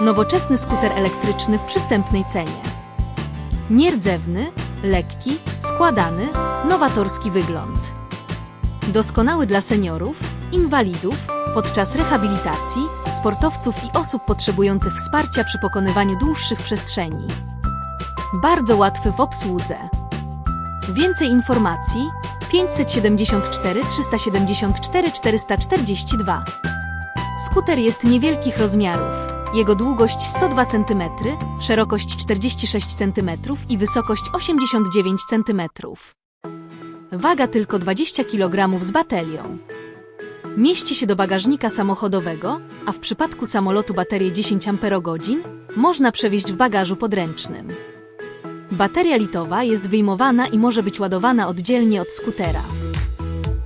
Nowoczesny skuter elektryczny w przystępnej cenie. Nierdzewny, lekki, składany, nowatorski wygląd. Doskonały dla seniorów, inwalidów, podczas rehabilitacji, sportowców i osób potrzebujących wsparcia przy pokonywaniu dłuższych przestrzeni. Bardzo łatwy w obsłudze. Więcej informacji 574 374 442. Skuter jest niewielkich rozmiarów. Jego długość 102 cm, szerokość 46 cm i wysokość 89 cm. Waga tylko 20 kg z baterią. Mieści się do bagażnika samochodowego, a w przypadku samolotu baterię 10 Ah można przewieźć w bagażu podręcznym. Bateria litowa jest wyjmowana i może być ładowana oddzielnie od skutera.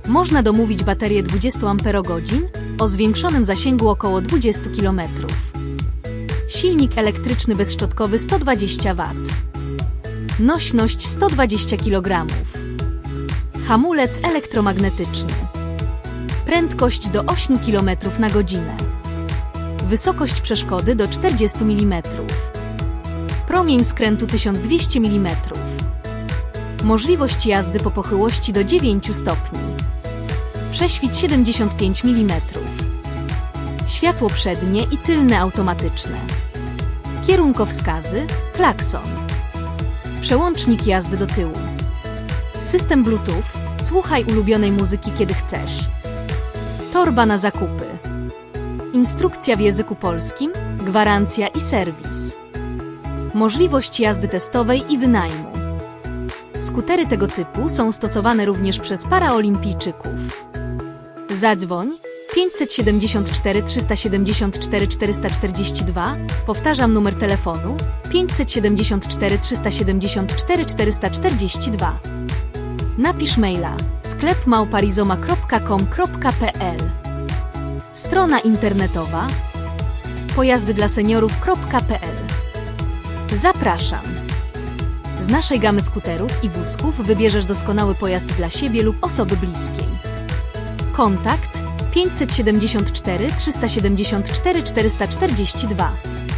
Można domówić baterię 20 Ah o zwiększonym zasięgu około 20 km. Silnik elektryczny bezszczotkowy 120 W. Nośność 120 kg. Hamulec elektromagnetyczny. Prędkość do 8 km na godzinę. Wysokość przeszkody do 40 mm. Promień skrętu 1200 mm. Możliwość jazdy po pochyłości do 9 stopni. Prześwit 75 mm. Światło przednie i tylne automatyczne. Kierunkowskazy, klakson. Przełącznik jazdy do tyłu. System Bluetooth, słuchaj ulubionej muzyki kiedy chcesz. Torba na zakupy. Instrukcja w języku polskim, gwarancja i serwis. Możliwość jazdy testowej i wynajmu. Skutery tego typu są stosowane również przez paraolimpijczyków. Zadzwoń 574 374 442, powtarzam numer telefonu 574 374 442. Napisz maila sklep małparizoma.com.pl Strona internetowa pojazdy dla seniorów.pl Zapraszam! Z naszej gamy skuterów i wózków wybierzesz doskonały pojazd dla siebie lub osoby bliskiej. Kontakt 574 374 442